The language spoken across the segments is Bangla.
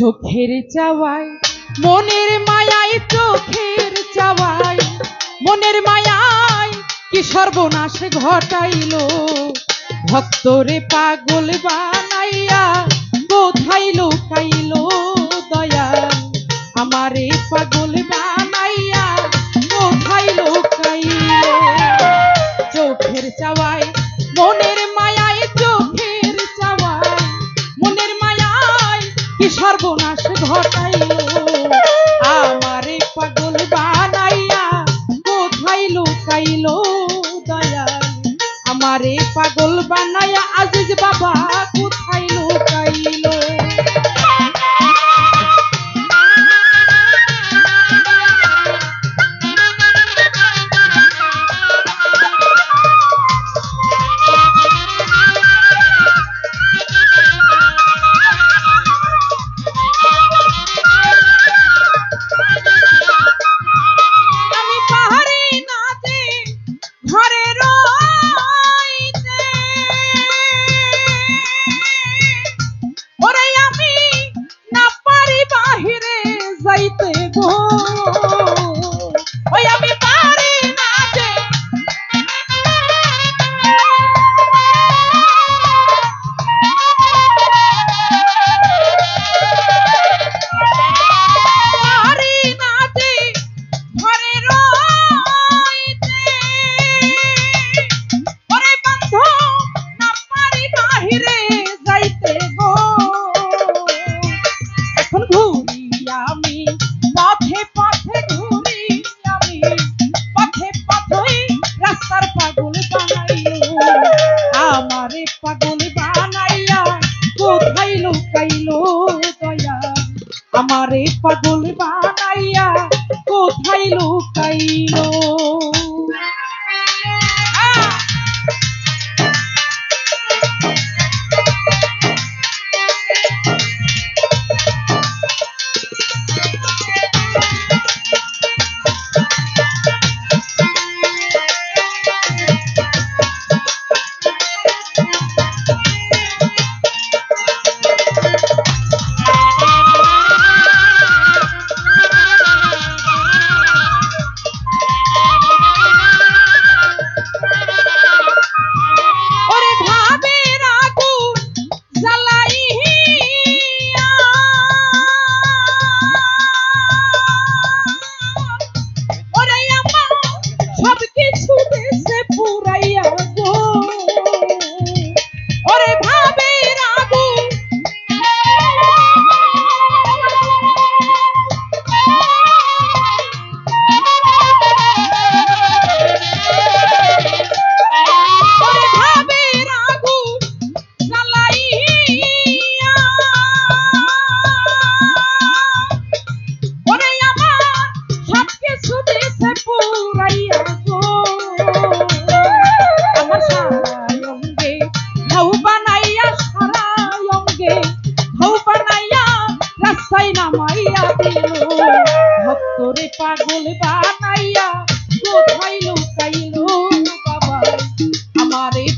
চোখের চাওয়াই মনের মায়ায় চোখের চাওয়াই মনের মায়াই কি সর্বনাশ ঘটাইল? ভক্তরে পাগল বানাইয়া কোথায় লুকাইল দয়া। আমারে পাগল বা পাইল দয়াল। আমারে পাগল সুদেশে পুরাইয়া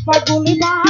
Vai pulimar.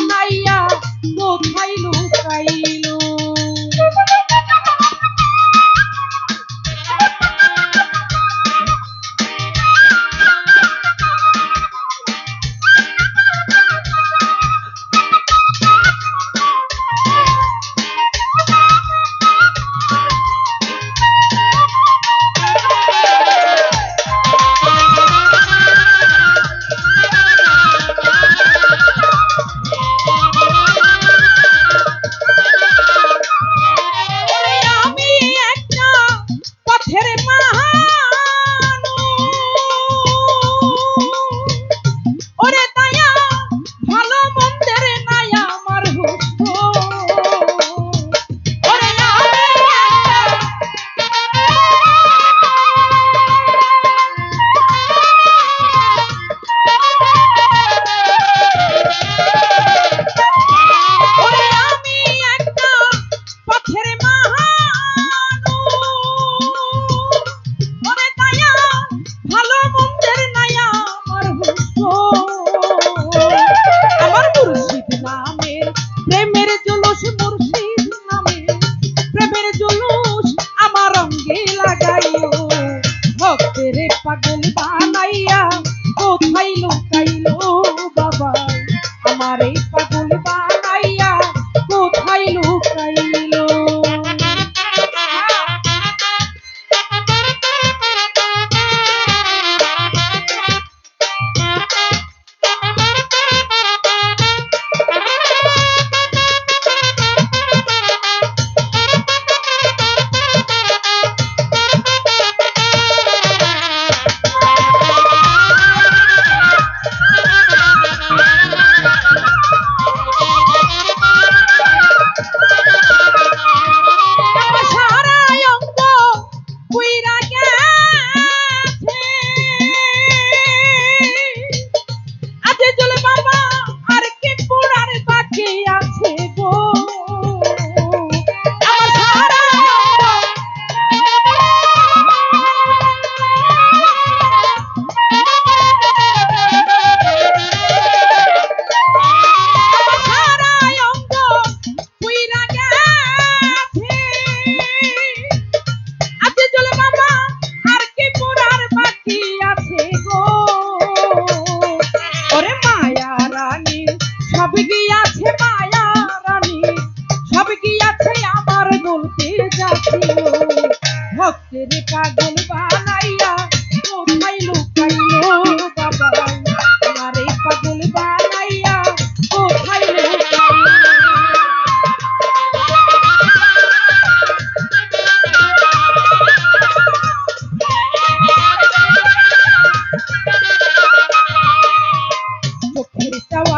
আমার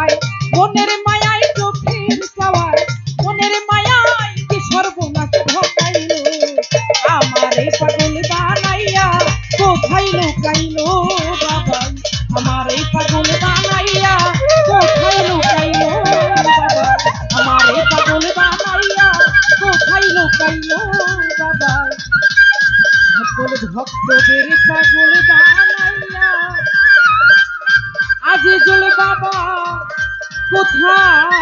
চাওয়ায় মনের 我操